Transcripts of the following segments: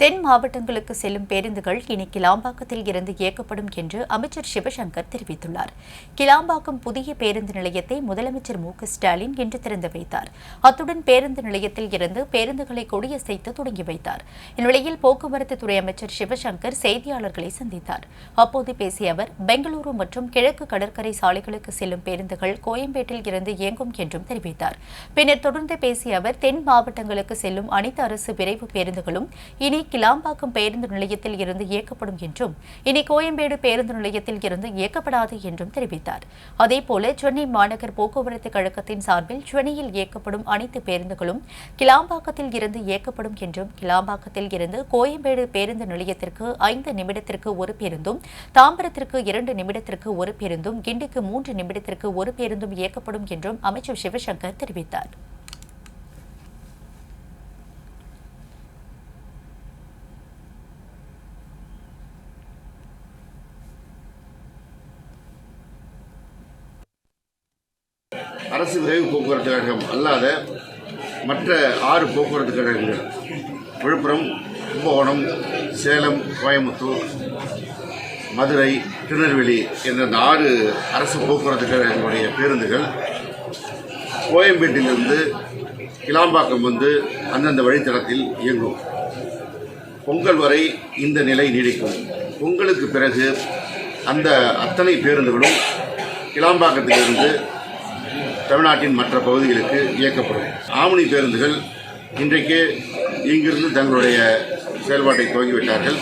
தென் மாவட்டங்களுக்கு செல்லும் பேருந்துகள் இனி கிளாம்பாக்கத்தில் இருந்து இயக்கப்படும் என்று அமைச்சர் சிவசங்கர் தெரிவித்துள்ளார். கிளாம்பாக்கம் புதிய பேருந்து நிலையத்தை முதலமைச்சர் மு ஸ்டாலின் இன்று திறந்து வைத்தார். அத்துடன் பேருந்து நிலையத்தில் இருந்து பேருந்துகளை கொடியசைத்து தொடங்கி வைத்தார். இந்நிலையில் போக்குவரத்து துறை அமைச்சர் சிவசங்கர் செய்தியாளர்களை சந்தித்தார். அப்போது பேசிய அவர் பெங்களூரு மற்றும் கிழக்கு கடற்கரை சாலைகளுக்கு செல்லும் பேருந்துகள் கோயம்பேட்டில் இருந்து இயங்கும் என்றும் தெரிவித்தார். பின்னர் தொடர்ந்து பேசிய அவர் தென் மாவட்டங்களுக்கு செல்லும் அனைத்து அரசு விரைவு பேருந்துகளும் இனி கிளாம்பாக்கம் பேருந்து நிலையத்தில் இருந்து இயக்கப்படும் என்றும் இனி கோயம்பேடு பேருந்து நிலையத்தில் இருந்து இயக்கப்படாது என்றும் தெரிவித்தார். அதேபோல சென்னை மாநகர் போக்குவரத்து கழகத்தின் சார்பில் சென்னையில் இயக்கப்படும் அனைத்து பேருந்துகளும் கிளாம்பாக்கத்தில் இருந்து இயக்கப்படும் என்றும் கிளாம்பாக்கத்தில் இருந்து கோயம்பேடு பேருந்து நிலையத்திற்கு ஐந்து நிமிடத்திற்கு ஒரு பேருந்தும் தாம்பரத்திற்கு இரண்டு நிமிடத்திற்கு ஒரு பேருந்தும் கிண்டிக்கு மூன்று நிமிடத்திற்கு ஒரு பேருந்தும் இயக்கப்படும் என்றும் அமைச்சர் சிவசங்கர் தெரிவித்தார். அரசு விரைவு போக்குவரத்து கழகம் அல்லாத மற்ற ஆறு போக்குவரத்து கழகங்கள். விழுப்புரம் கும்பகோணம் சேலம் கோயம்புத்தூர் மதுரை திருநெல்வேலி என்ற இந்த ஆறு அரசு போக்குவரத்து கழகங்களுடைய பேருந்துகள் கோயம்பேட்டிலிருந்து கிளாம்பாக்கம் வந்து அந்தந்த வழித்தடத்தில் இயங்கும். பொங்கல் வரை இந்த நிலை நீடிக்கும். பொங்கலுக்கு பிறகு அந்த அத்தனை பேருந்துகளும் கிளாம்பாக்கத்திலிருந்து தமிழ்நாட்டின் மற்ற பகுதிகளுக்கு இயக்கப்படும். ஆம்னி பேருந்துகள் இன்றைக்கு இங்கிருந்து தங்களுடைய செயல்பாட்டை துவங்கிவிட்டார்கள்.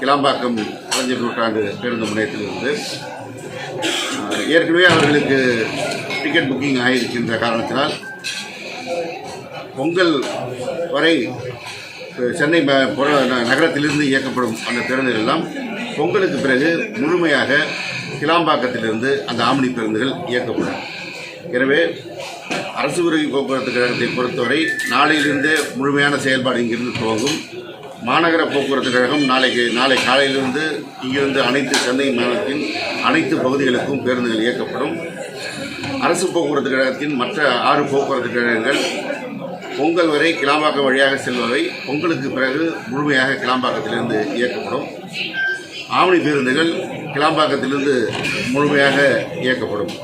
கிளாம்பாக்கம் கலைஞர் நூற்றாண்டு பேருந்து முனையத்திலிருந்து. ஏற்கனவே அவர்களுக்கு டிக்கெட் புக்கிங் ஆகியிருக்கின்ற காரணத்தினால் பொங்கல் வரை சென்னை புற ந- நகரத்திலிருந்து இயக்கப்படும் அந்த பேருந்துகள் எல்லாம் பொங்கலுக்கு பிறகு முழுமையாக கிளாம்பாக்கத்திலிருந்து அந்த ஆம்னி பேருந்துகள் இயக்கப்படும். எனவே அரசு விரைவு போக்குவரத்து கழகத்தை பொறுத்தவரை நாளையிலிருந்தே முழுமையான செயல்பாடு இங்கிருந்து துவங்கும். மாநகர போக்குவரத்து கழகம் நாளைக்கு நாளை காலையிலிருந்து இங்கிருந்து அனைத்து சென்னை மாநிலத்தின் அனைத்து பகுதிகளுக்கும் பேருந்துகள் இயக்கப்படும். அரசு போக்குவரத்து கழகத்தின் மற்ற ஆறு போக்குவரத்து கழகங்கள் பொங்கல் வரை கிளாம்பாக்கம் வழியாக செல்பவை. பொங்கலுக்கு பிறகு முழுமையாக கிளாம்பாக்கத்திலிருந்து இயக்கப்படும். ஆவணி பேருந்துகள் கிளாம்பாக்கத்திலிருந்து முழுமையாக இயக்கப்படும்.